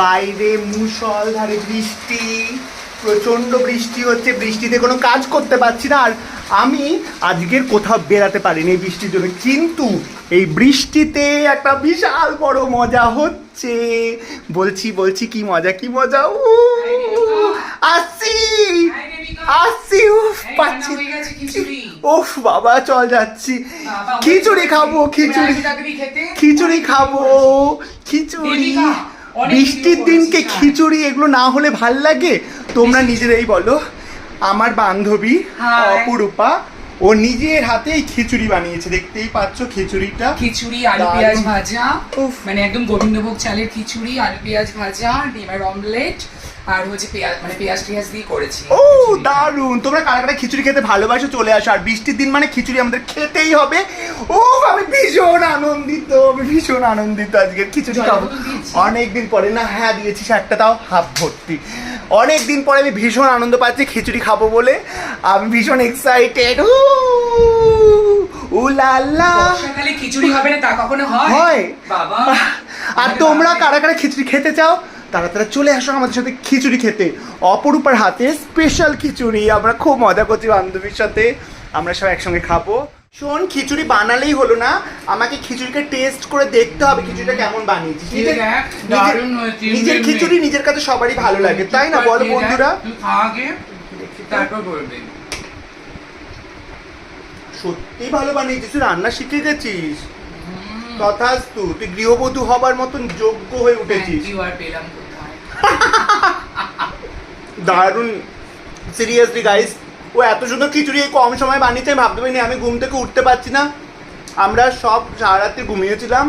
বাইরে মুষলধারে বৃষ্টি প্রচণ্ড বৃষ্টি হচ্ছে বৃষ্টিতে কোনো কাজ করতে পারছি না। আর আমি আজকের কোথাও বেরাতে পারিনি এই বৃষ্টির জন্য। কিন্তু এই বৃষ্টিতে একটা বিশাল বড় মজা হচ্ছে। বলছি বলছি কি মজা কি মজা? উ আসছি আসছি উফ পাচ্ছি। উফ বাবা চল যাচ্ছি। খিচুড়ি খাব খিচুড়ি? খিচুড়ি খাব খিচুড়ি। বৃষ্টির দিনকে খিচুড়ি এগুলো না হলে ভালো লাগে? তোমরা নিজেরাই বলো। আমার বান্ধবী অপরূপা ও নিজের হাতে এই খিচুড়ি বানিয়েছে দেখতেই পাচ্ছ খিচুড়িটা। খিচুড়ি আলু। পেঁয়াজ ভাজা। মানে একদম গোবিন্দভোগ চালের খিচুড়ি আলু পেঁয়াজ ভাজা ডিমের অমলেট আর হচ্ছে পেঁয়াজ মানে পেঁয়াজ টিয়াজ দিয়ে করেছি। ও দারুণ তোমরা কারা কারা খিচুড়ি খেতে ভালোবাসো চলে আসো। আর বৃষ্টির দিন মানে খিচুড়ি আমাদের খেতেই হবে। ও আমি ভীষণ আনন্দিত আমি ভীষণ আনন্দিত আজকে খিচুড়ি খাব? অনেকদিন পরে না হ্যাঁ দিয়েছিস একটা তাও হাফ ভর্তি। অনেক দিন পরে আমি ভীষণ আনন্দ পাচ্ছি খিচুড়ি খাব বলে। আমি ভীষণ এক্সাইটেড খিচুড়ি হবে না তা কখনো হয়? হয়। বাবা। আর তোমরা কারা কারা খিচুড়ি খেতে চাও তারা তারা চলে আসো আমাদের সাথে খিচুড়ি খেতে। অপরূপার হাতে স্পেশাল খিচুড়ি আমরা খুব মজা করছি বান্ধবীর সাথে। আমরা সব একসঙ্গে খাব। শোন খিচুড়ি বানালেই হলো না। আমাকে খিচুড়িকে টেস্ট করে দেখতে হবে খিচুড়িটা কেমন বানিয়েছিস নিজের- খিচুড়ি নিজের কাছে সবারই ভালো লাগে তাই না? বলো বন্ধুরা। সত্যি ভালো বানিয়েছিস রান্না শিখে গেছিস। তথাস্তু তুই গৃহবধূ হবার মতন যোগ্য হয়ে উঠেছিস। দারুণ। সিরিয়াসলি গাইস ও এত সুন্দর খিচুড়ি এই কম সময় বানিয়েছে ভাবতে পারিনি, আমি ঘুম থেকে উঠতে পারছি না। আমরা সব সারা রাত্রি ঘুমিয়েছিলাম।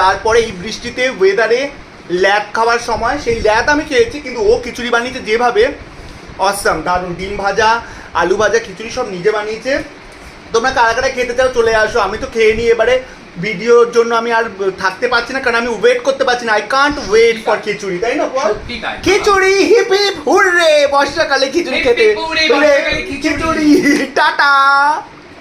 তারপরে এই বৃষ্টিতে ওয়েদারে ল্যাদ খাওয়ার সময়, সেই ল্যাদ আমি খেয়েছি, কিন্তু ও খিচুড়ি বানিয়েছে যেভাবে অসাম দারুণ, ডিম ভাজা, আলু ভাজা, খিচুড়ি সব নিজে বানিয়েছে। তোমরা কারা কারা খেতে চাও চলে আসো। আমি তো খেয়ে নিই এবারে। ভিডিওর জন্য আমি আর থাকতে পারছি না কারণ আমি ওয়েট করতে পারছি না। I can't wait for khichuri তাই না বল? খিচুড়ি হিপ হিপ হুররে বর্ষাকালে খিচুড়ি খেতে। খিচুড়ি। টাটা।